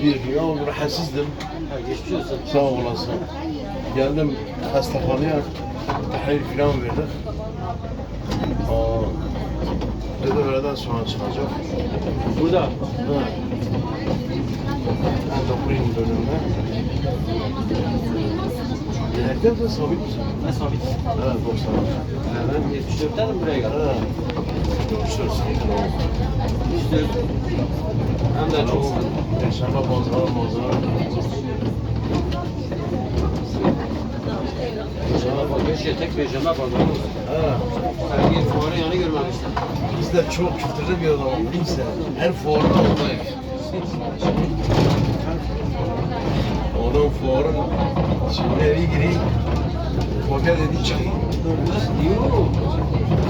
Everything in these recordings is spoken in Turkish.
gidiyor. Ya rahatsızdım. Ha, geçmiş olsun. Sağ olasın. Geldim hastahaneye. Tahlil falan verdik. Aa, dedi öğleden sonra çıkacak. Burada. Ha. Endokrin bölümüne. Yedekten de sabit misin? Ben sabit. Evet, 90. Ha, ben 74'ten buraya geldim. Ha. Görüşürüz. 74. Hem de çok Perşembe pazarı pazarı. Perşembe pazarı, şey, tek perşembe olsun. Ha. Her gün fuarın yanı görmemiştim. Biz de çok kültürlü bir adamız. Kimse. Her fuarda oradayız. Oradan fuarın şimdi eve gireyim. Hoca dedi çıkayım. Yok.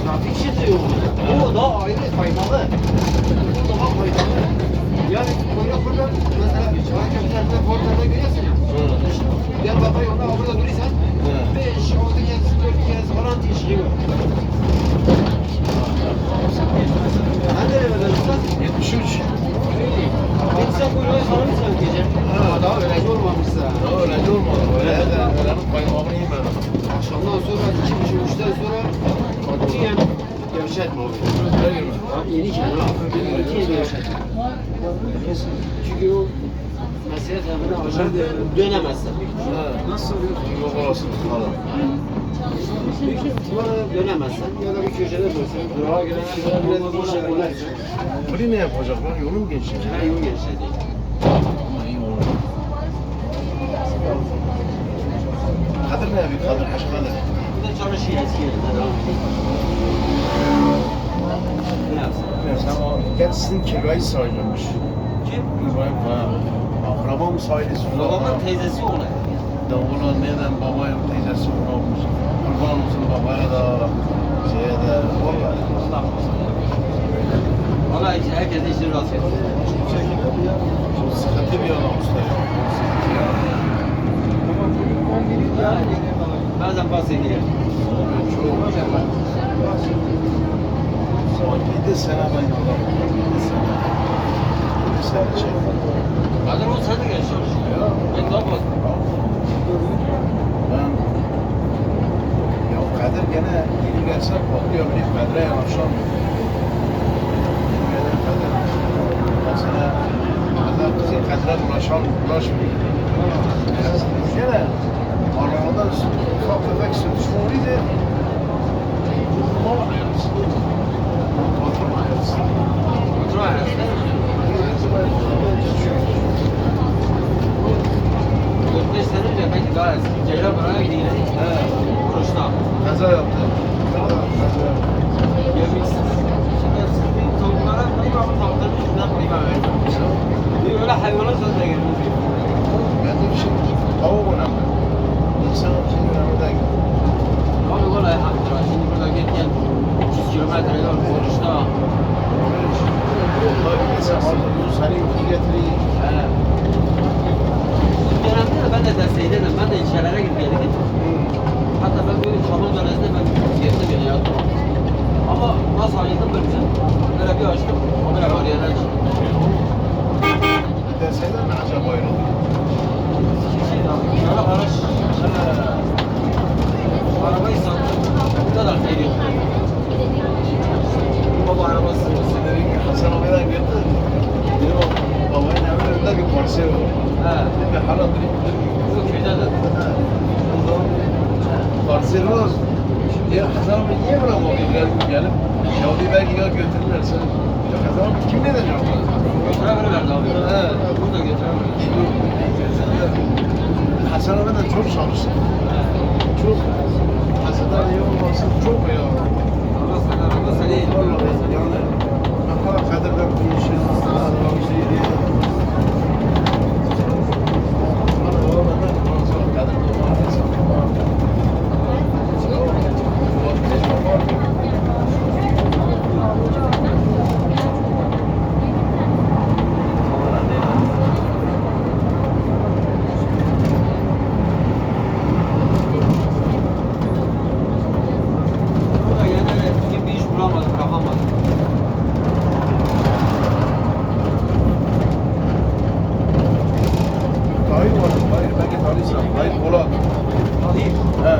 Trafik şişi yok. O daha ayrı faydalı. O daha faydalı. Yani böyle burada mesela bir çay köftesinde Ford'da görüyorsun ya. Hı. Diyarbakır yolunda burada durursan Hı. 5, 6 kez, 4 kez falan değişiyor. Ben de ne kadar usta? 73. Peki sen kuyruğu sana mı sen gece? Ha, daha öğrenci olmamışsa. Daha öğrenci olmadı. Öyle de öğrenin kaymağını yemedim. Akşamdan sonra, iki buçuk, üçten sonra katiyen gevşetme. Abi yeni kenar abi. Gevşetme. Çünkü o mesele tarafına aşağı dönemezsin. Ha. Nasıl? Yok orası tıkalı. Sonra dönemezsin ya da bir köşede dursun. Durağa kadar biraz boş yapıyorlar. Burayı ne yapacaklar? Yolun mu geçecek? Her yol genişledi. İyi olur. Kadir ne yapıyor? Kadir Haş Kadir. Bu da çalışıyor eski yerinde? Mesela o gel sizin kirayı sayılmış. Kim? İbrahim Kaya. Akrabam sayılır. Babamın teyzesi oğlu. Davula neden baba yok teyzesi olmuş. Kurban olsun babaya da şeye de. Vallahi. Allah Valla herkes işini rast. Çok sıkıntı bir adam usta ya. Yani bazen bahsediyor. Çok. Son 7 sene ben yoldayım. 7 sene. 7 sene çektim. Kadir o sen de genç çalışıyor. Ben daha fazla. Ben ya Kadir gene yeni gelse patlıyor bir Kadir'e yanaşamıyor. Gene Kadir mesela Kadir bizim Kadir'e ulaşan ulaşmıyor. Gene arabada ufak tefek sürtüşme oluyordu. Durmamıyoruz. Oturmuyoruz. Otur arasında. 4-5 sene önce belki daha eski. Ceylan bana gidiyor. He, Kuruşta. kaza yaptı. Kaza yaptı. Yemeksiz. Şimdi sizin tavuklara koyayım ama tavukların üstünden koyayım ben. Bir öyle hayvana sözle gelmiş. Ben de bir şey tavuk önemli. İnsan için önemli değil. Abi valla elhamdülillah. Şimdi burada git gel. 300 kilometre yol Kuruşta. Tabii mesela alıyorsun, seni yükü getireyim. He. Bu dönemde de ben de desteğiydim. Ben de ilçelere gidip geldim. Hatta ben böyle çamur döneminde ben girdim yani yattım. Ama nasıl ayıldım böyle Böyle bir açtım. O böyle var yerler çıktı. Deseler ne acaba ayrıldı? Şey de abi. Şöyle araç. Arabayı sattım. Bu kadar geliyor. Baba arabası. Sen dedin ki Hasan Ağa'dan geldin. Yok, babanın evinin önünde bir parsel var. He. Dedim ki hala durup durup. Bu köyde de. O zaman parsel var. Ya Hasan abi niye bırakmadın gelip gelip? Ya ya götürürlerse. Hasan abi kim ne diyecek ona? Götürebilirlerdi abi. He. Bunu da götürebilirler. Hasan abi de çok çalıştı. Çok. Hasan abi iyi olmasın çok iyi oldu. Allah sana, Allah iyi. Vallahi yani ne kadar kadirden bu işin aslında bir şey değil. Bana devam eder, ondan sonra kadir doğar, hesap var. Bu tecrübe var. Sonra ne? Bu da yani bir bir iş bulamadım, bırakamadım. Tanıyorsan. Hayır Polat. He.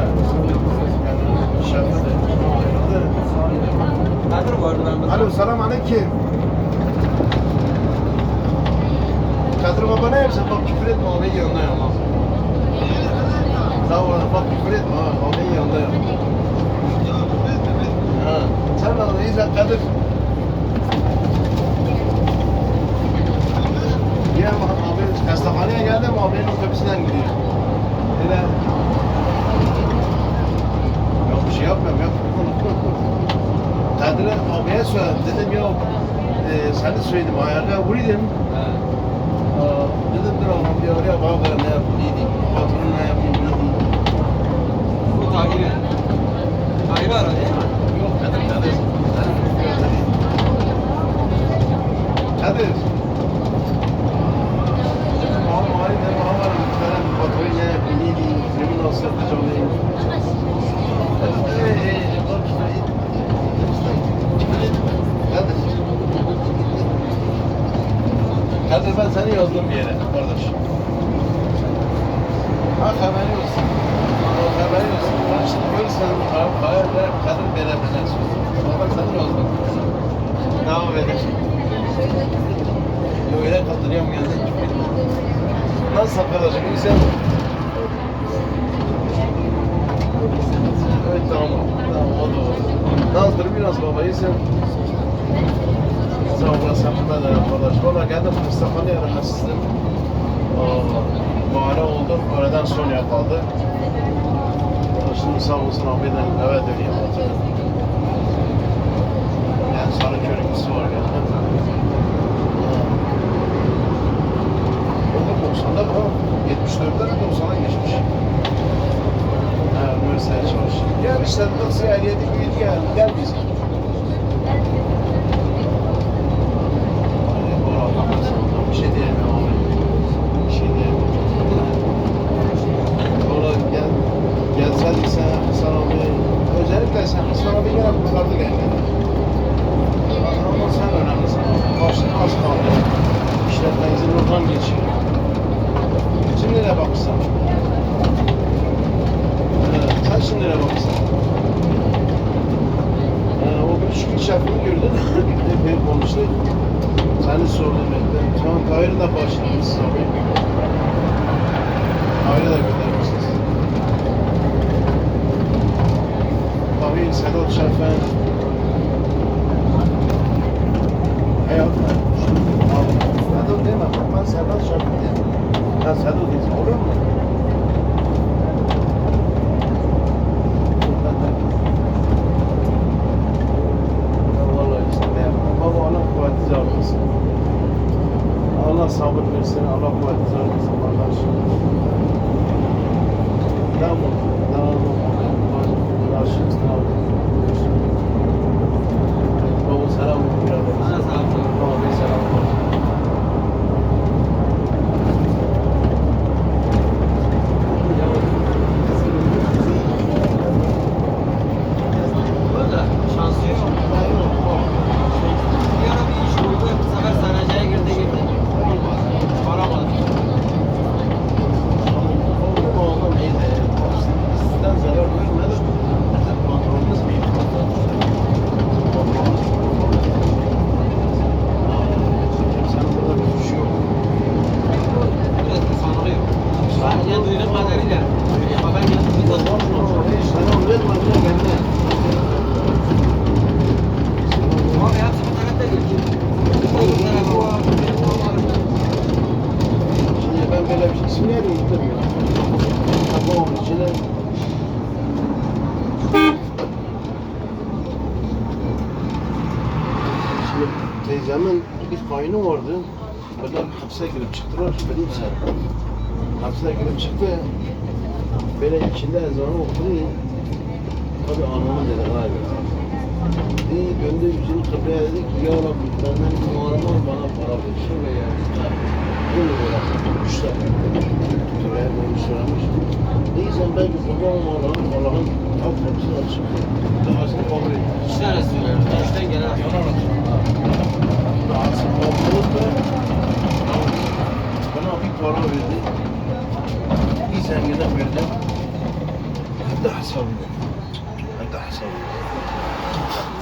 Alo selam aleyküm. Kadir baba ne yapsın? Bak küfür etme abi yanındayım. Sağ ol bak küfür etme ha. Abi yanındayım. Ha. Sen ne iyisin Kadir? Ya abi hastaneye geldim abinin otobüsünden gidiyor. Öyle. Yok bir şey yapmıyorum yok. Kadir'e abiye söyledim. Dedim ya e, seni söyledim ayağa vurayım. Dedim dur oğlum bir oraya bak ne yapayım diyeyim. Patron ne yapayım. Bu Tahir'i. Tahir'i ara değil mi? Yok Kadir Kadir. Kadir. İşte. Kadir. Ben seni yazdım bir yere kardeş. Ha haberi olsun. Ha haberi olsun. Ben şimdi görürsen hayır ver Kadir veremeden sözüm. Bak seni yazdım. Devam edelim. Öyle kaldırıyorum yani. Nasıl arkadaşım? Sen? Evet tamam. Tamam o da olur. Nazdır biraz baba iyisin. Sağ olasın ben arkadaş. Valla geldim hastaneye rahatsızdım. Bahane oldum. Öğleden sonra kaldı. Şimdi sağ olsun abiden eve dönüyorum artık. Yani sarı körüklüsü var yani. Olur 90'da bu. 74'te de 90'a geçmiş. Üniversiteye çalışıyor. Gel işte nasıl yani yedi büyüdü yani. Gel bize. Bir şey diyemem abi. Bir şey diyemem. Sonra gel, gelseydik sen Hasan abi, özellikle sen Hasan abi gene kurtardı kendini. Ama sen önemlisin. Başına az kaldı. İşletmenizin oradan geçiyor. Şimdi ben böyle bir şey isim neydi unuttum içine. Şimdi teyzemin bir kayını vardı. Böyle hapse girip çıktılar. Benim sen. Hapse girip çıktı. Böyle içinde ezanı okudu. Tabii anlamı dedi galiba. İyi döndü yüzünü kıbleye dedi ki ya Rabbi benden bir mağarama bana para ver. Şöyle ya. Bunu böyle üç dakika. Şuraya bunu söylemiş. Değilsen belki kurban Allah'ın Allah'ın af kapısını açıp duasını kabul et. İki tane söylüyorum. Üçten gelen Yalan açık. Duasını kabul et ve bana bir para verdi. Biz hesabını. Hatta hesabını. Hayır,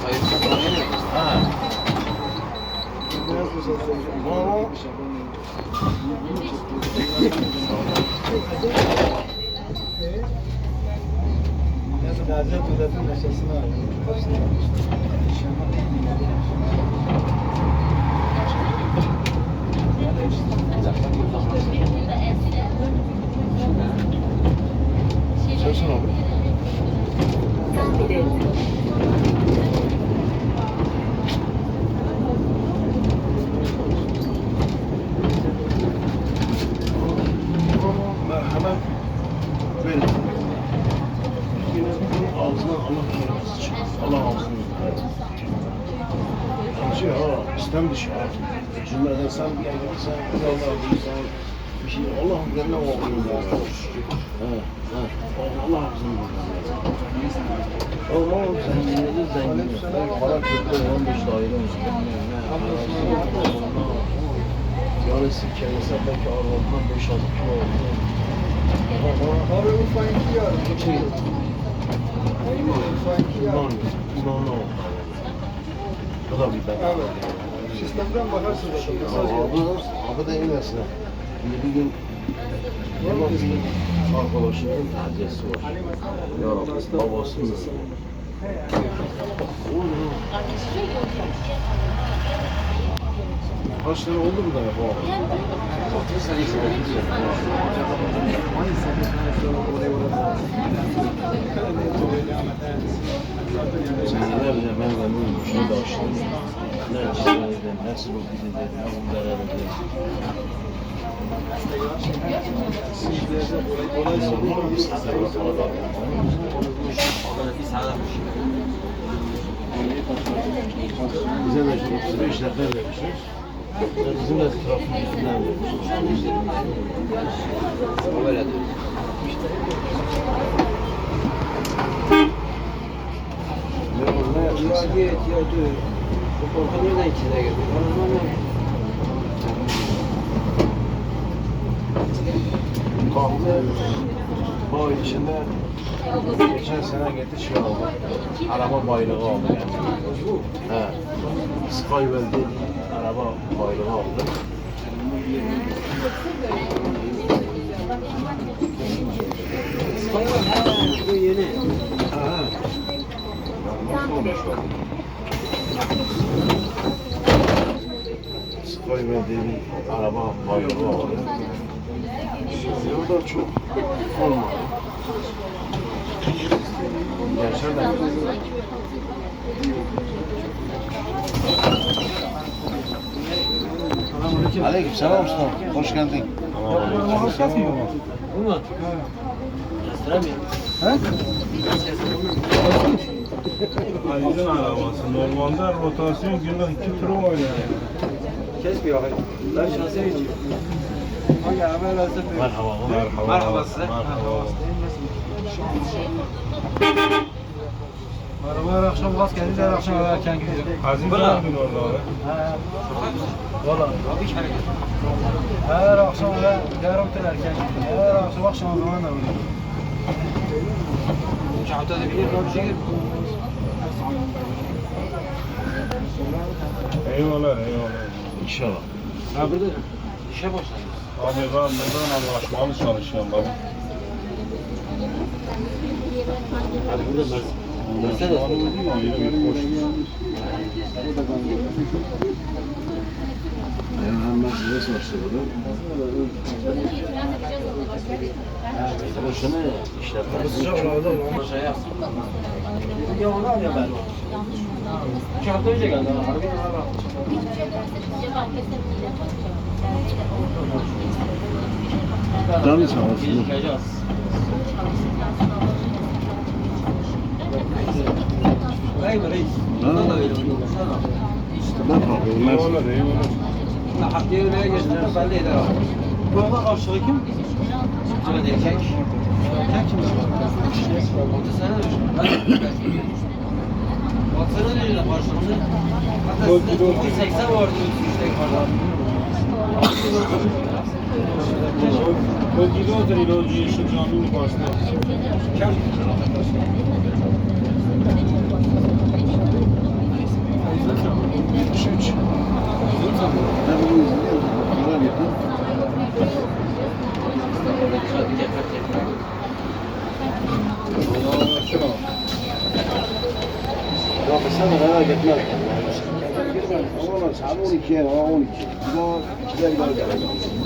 hayır. Ha. Ama Söylesene abi. Merhamet verin. Yine bunun ağzına Allah kelimesi çıkar. Allah ağzını yukarı. Şey ha, istem dışı ha. Cümleden sen bir yere gitsen, Allah bilsen, bir şey, Allah üzerine o okuyun ya. Ha, ha. Allah ağzını. Allah zenginleri zengin. Para kötü 15 daire mi? Yani sikemese belki arvadından 5-6 kilo oldu. Abi ufanki yarım. Şey, Ufanki iman, yarım. imanı o. Bu da bir ben. Evet. Sistemden bakarsın zaten. Mesaj Abi, gelir. abi de inersin. Şimdi bir gün Yaman bir arkadaşının hadiyesi var. Ya Rabbi, babasının. Oğlum, Kaç tane oldu mu da ya bu işte Senelerce memnunum. Şimdi açtım. Ne ne bunlara dedim. Olay Ne bir sağlamış. Bize de şu 35 dakika vermişler. Bizim de vermişler. O böyle diyor. Ne var ne Ya yapıyorsun? git ya dur. Bu korku nereden içine girdi? Bana ne Bu içinde geçen sene gitti şey aldı. Araba bayrağı aldı yani. He. Skywell dedi. Araba bayrağı aldı. Bu yeni. Ha. O? Skywell. Araba bayrağı aldı. Yolda çok olmadı. De Aleyküm selam usta. Hoş geldin. Bu mu? Kestiremiyor. Aydın arabası. Normalde rotasyon günde iki tur oynar. Kesmiyor. Ben şahsen içiyorum. Merhaba. Merhaba. Merhaba size. Merhaba. Araba her akşam gaz gelince her akşam erken gidiyor. Aziz Bırak. abin orada abi. Valla. Abi kere. Her akşam eve yarım tır erken gidiyor. Her akşam akşam zaman da öyle. Haftada bir yer bir şey. Eyvallah eyvallah. İnşallah. Ha burada işe başladı. Abi ben buradan anlaşmalı çalışıyorum abi. Abi burada. Mercedes. Hem Mercedes başladı. Boşuna işletmesi. Şey yapsın. Ya onu al ya ben. İki hafta önce geldi. ha. Harbi araba. Canı sağ olsun. Biz yıkayacağız. Vay da öyle oynuyorlar. Ne yapalım? Mercedes. Eyvallah eyvallah. Şimdi haftaya ömeye geçtiler, ben de eder abi. Bu arada karşılığı kim? Evet, erkek. Erkek kim? Altı sene mi? Altı sene ne diyor karşılığı? Hatta sizde 280 vardı, 3 işte yukarıda. Ödülü odur ilacı yeşil caminin başında. Yetmiş üç. Ben bunu izliyorum. Merak ettim. Ya sen de merak etme. Ama saat 12'ye, ha 12. Bir daha ikiler daha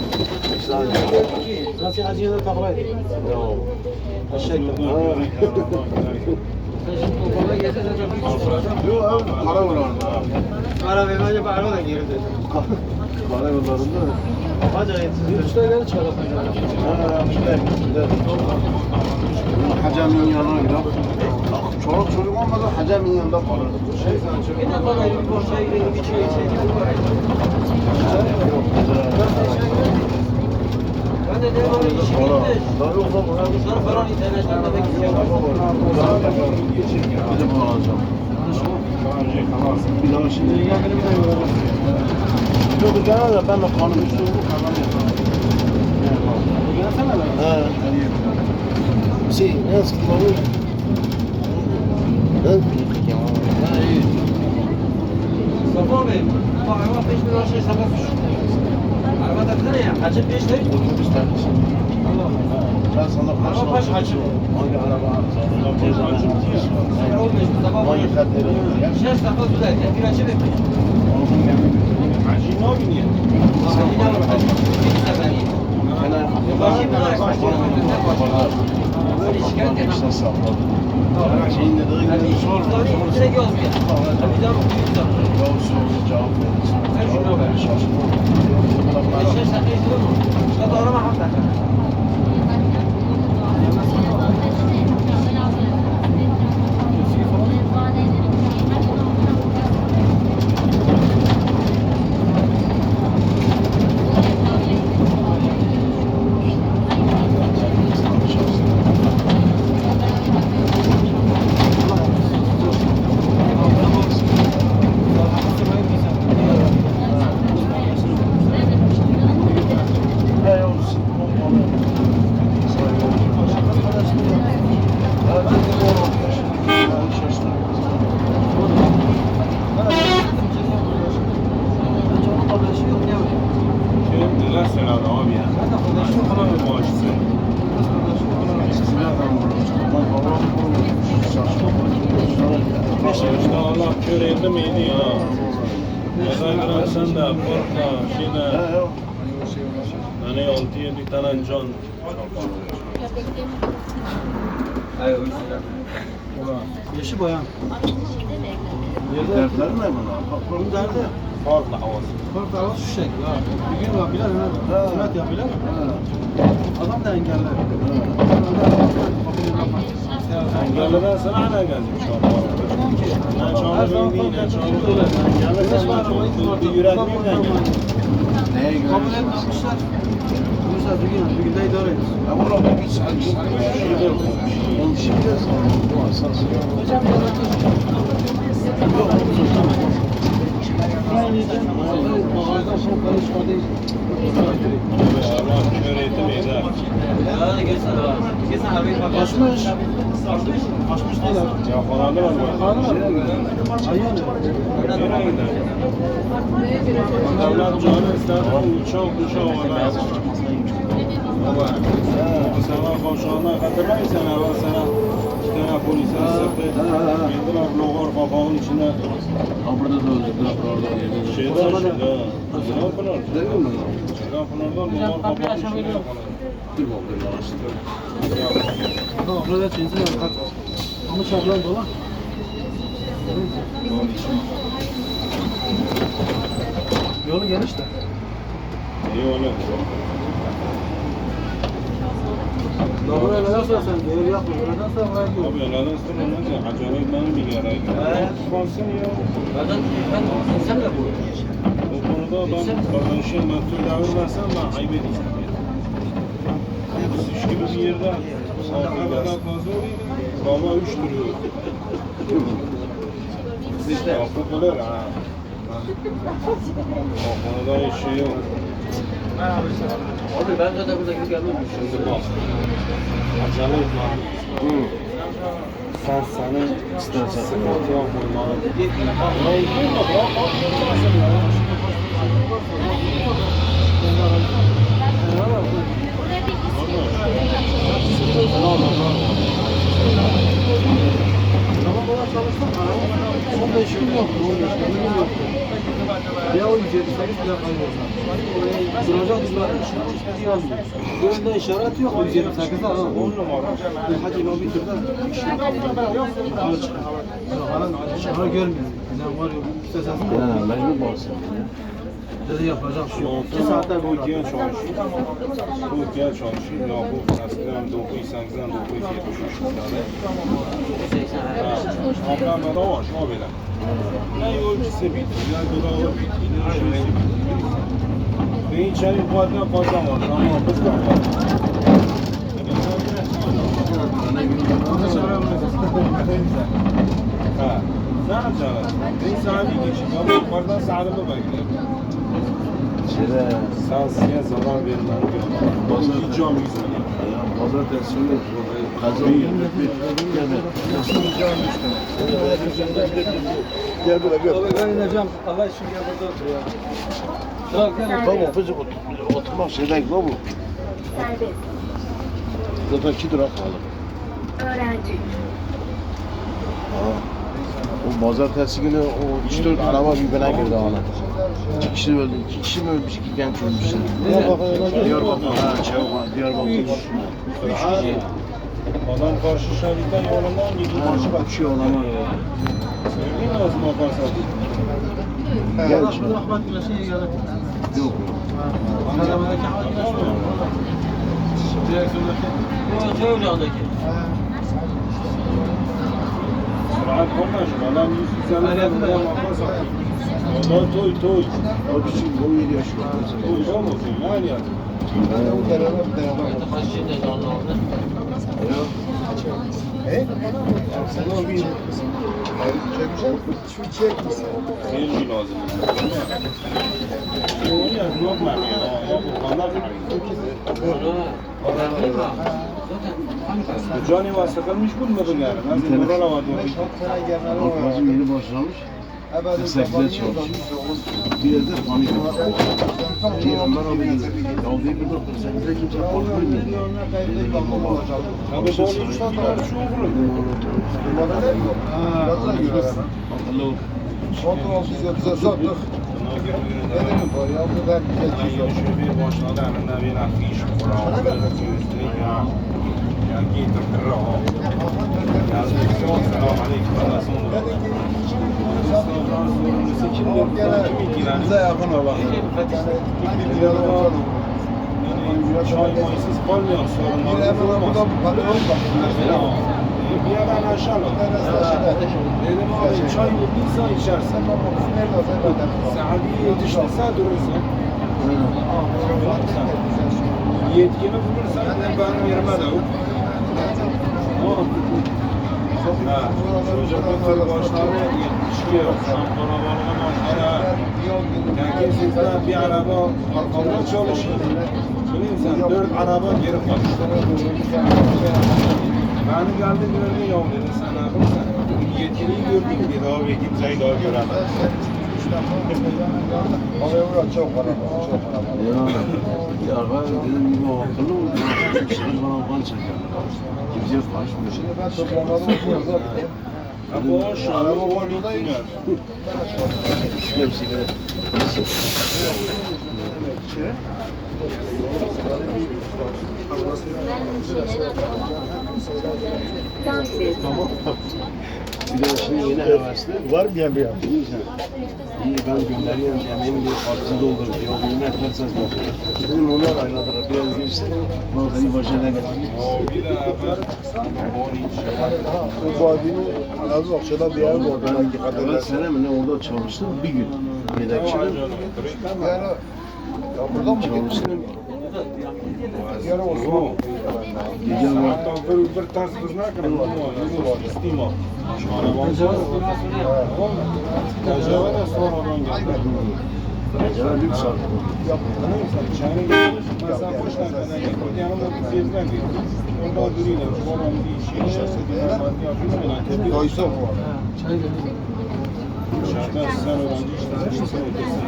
gelecek. Nasıl acıya da takla edin. Aşağı gidin. Sen şimdi okula gelsen sen çok soracağım. Yok abi, para var orada. Ara vermece bağırma da geri dön. Para yollarında. Acayip. Bir üç tane çıkaralım. Ha, gider. Hacemin yanına gider. Bak, Çoluk çocuk olmadan hacemin yanında kalır. Bir de bana bir boşaya gidelim, bir çay içelim. Ben de dedim abi işi Para. bitti. Tabii o zaman. Sonra falan internetten demek istiyorum. Bir de bunu alacağım. Bir daha şimdi. Yok gene de ben de kanım üstü bu kanım Gelsene lan. He. Şey, ne eski babu? Ne? Ha iyi. Mustafa Bey, bu araba 5 milyon şey sabah Araba da bize ne ya? Hacı 5 değil. Otobüs tanesi. Ben sana Araba baş hacı. Hangi araba? Sen 15 Mustafa Bey. Hangi katları? Şey sabah güzel, bir açı bekliyor. Hacı ne oynuyor? Sen yine var. Bir sefer iyi. Başı bir olarak başlayalım. Böyle İşte salladı. Şeyin de dediği gibi sor. soru direkt yazmıyor. Bir daha büyük soru. Yavuz sordu cevap verdi. Sen şuna ver. Şaşırma. Eşeğe sakın izliyor mu? İşte doğru mu hakikaten? He Yavuz. Şey, neler söyledi abi ya? Maaşısı. İşte Allah kör elde miydi ya? Ya da sen de korkma, şeyde, hani altı tane can. Hayır, o yüzden. Yaşı bayan. Dertler ne buna? Bunun derdi. Farklı havası. Kork davası şu şekilde ha. Bir gün yapıyorlar, hizmet yapıyorlar. Adam da engelli. Engelliden sana hala geldim şu an. Ben çağırma değil, ben çağırma Engelliden ben çok bir yürek miyim engelli? Neye göre? Kabul etmemişler. Mesela bir gün, bir günde idare ediyoruz. Ya burada bir saat bir şey yok. Onu şimdi de asas. Hocam Ağızdan sonra karışmadıyız. Allah kör elde miydi ha? Ya da geçsene bak. Geçsene abi bak. Kaçmış. Kaçmış değil abi. Ya falan var bu. Kanı var. Gider? Devlet canı ister, uçak uçağı var. Baba, sana koşanlar hatırlayın sen evvel sana iki tane polisin sıktı. Bildiler logar kapağın içinde Ha burada da öldürdüler orada yerinde. şey taşıdı. Ne yapılar? Değil mi? Ne yapılardan logar kapağın içinde yapılar. Dur bakayım araştır. Tamam, burada çizim var. Bak. Ama çaplan dola. Yolu geniş de. İyi öyle. Ya neden sonra sen değer sonra gir. Abi istemem ne acayip benim bir yere Kalsın ya. Zaten ben insan bu. O konuda ben kardeşim ben tüm versem ben ayıp edeceğim. Üç gibi bir yerde kadar Baba üç duruyor. İşte. Kapı böyle ha. O konuda hiç şey yok. Abi ben de burada. Acele etme. Hı. Sen olmasın ya. Tamam bana çalıştım. Son beş gün yoktu. on beş gün yoktu. Ya o 158 ya kaybolsa. Duracak işareti yazmıyor. Önünde işaret yok. 128'de ha. On numara. Hacı İmam bir yok. Şahı görmüyor. Sen var ya bu sesasın. Ha, mecbur bağırsın. Dedi yapacak bir şey yok. İki Sonra saatte bu bu ikiye çalışıyor. Bu ikiye çalışıyor. Yakup eskiden 980'den 973 tane. 80 Ablamda var şu böyle. Ne yolcusu bitti, ne durağı bitti, ne şeysi bitti. Ve içeri fazla fazla var ama biz de var. Ha, ne yapacaksın? Ben sahibi geçeyim. Ama yukarıdan sahibimi bekliyorum. Sen size zarar vermem diyor. Bozulacağım yüzüne. ya, pazartesi günü kazan günü Gel buraya gel. İneceğim. Allah için gel burada otur ya. Baba fıcık otur, oturmak şey değil baba. Serbest. Zaten iki durak kaldı. Öğrenci. Ha. O pazartesi günü o 3-4 araba birbirine girdi ana. İki kişi öldü, iki kişi mi ölmüş, iki genç ölmüş. Diyarbakır'a Diyarbakır, ha, Çevik, Diyarbakır. Adam karşı şeritten yolundan gidiyor. Ha, uçuyor olamaz. Söyleyeyim mi Osman Parsat? Gel bu Ahmet Güneş'e. Yok. Anadolu'daki Ahmet Güneş mi? Direksiyondaki. Bu şey ocağındaki. Sürat konuşma. Adam yüz yüz elli Ondan toy toy. O küçük, o yedi yaşında. Toy olmasın yani ya. Kaç şimdi canlı orada. Değil mi lazım? O ya normal ya. Ya bu kanlar Cani var sıkılmış bulmadın yani. Nasıl buralar var diyor. Bak bizim yeni başlamış. Destekler çalışıyor. Bir yerde panik var. Peygamber. Ya bir bir doktor sen bize kimse panik vermiyor. Dedi bak baba. Abi bu üç tane şu vurun. Hello. Buna göre göre Ben yeni şöyle başladı hemen bir afiş kurar. Ya. Ya getir kırra o. Ya selam aleyküm. Allah sonra. Bize yakın olan. Yani çay mayısız kalmayan sorunlarımız olmaz. Bir yerden aşağı Dedim abi çay bulduysa içersin. Saadiye yetiştirse durursun. Yetkini bulursan benim yerime de ol. Ha, çocukluğun başları yetişiyor. Şampiyona balına başları. Yani sizden bir araba arkamda çalışıyor. Bileyim sen dört araba geri kalmıştı. Beni geldi gördü ya dedi sen yetkiliyi gördün dedi abi kimseyi daha göremez. Ya, ya ben dedim gibi o akıllı mı? Şimdi bana kan çeker. Kimseye karışmıyor. Ama o şu an o var gitmiyor. Hepsi böyle. Sensiz. Bir de şimdi yeni hevesli. Var mı ya bir sen. İyi ben gönderiyorum yemeğimi diye partisi doldur diyor. Bunu yaparsanız bakıyor. Dedim onlar aynadır. Biraz geçti. Beni başına getirdi. O bir de haber. On inç. Bu vadinin Lazı Akça'da bir yer var. Ben hakikaten sene mi ne orada çalıştım bir gün. Yedekçinin yani ya buradan mı gittin? çalıştım. Yani Osman. Gece var. Hatta bir bir ters kız ne kadar var? İstima. Arabamız var. Tecrübe de sonradan geldi. Acaba lüks aldı. Anladın mı sen? Çayını gidiyorsun. Ben sana boş dakikada gittim. Yanımda bir sezler girdim. Orada biriyle babam bir işi işe dediler. Ben yapıyorum. Ben tebrik Doysa bu arada. Çay geldi. Dışarıda sen öğrenci işte. Sen ötesin.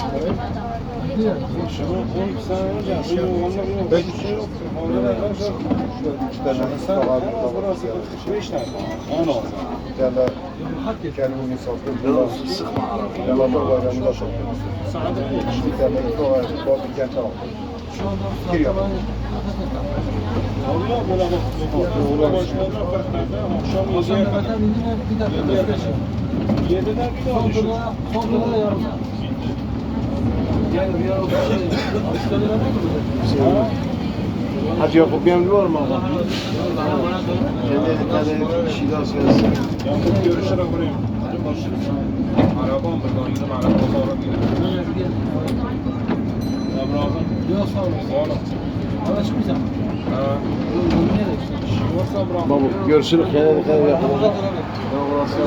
Şunu 12 sene önce bir oğlanla bir Peki. bir yoktu. Orada da ben çok İki tane sen falan en az burası 45 tane. 10 olsa. Bir tane kendimi sattım. Sıkma arabayı. Yalanlar bayramında sattım. Sadece Bir tane iki var. Bazı kent aldım. Şu anda Gir yap. Oluyor böyle bak. Burada başlarına farklarda akşam Akşam 7'ye nöbetten kadar. indiğinde bir dakika bekleşim. 7'den bir daha düşün. son duruma yarım saat. Yani bir ara şey, asistörler ne mi? Hacı Yakup memnun var mı abi? Kendi tane kişi daha söylesin. Yakup görüşerek vurayım. Arabam buradan yürüm araba sonra gidelim. Emrah'ın. Yok sağ gidiyorsun? İşin varsa bırak. Babu görüşürüz. Kendine dikkat et. Ya burası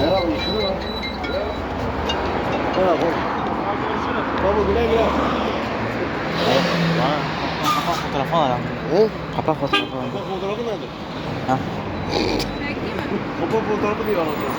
Merhaba, işin var. Ha, bak. Babu güle güle. Fotoğrafı var abi. Kapak fotoğrafı var. Bak fotoğrafı nerede? Ha. Kapak fotoğrafı diyor anlatıyor.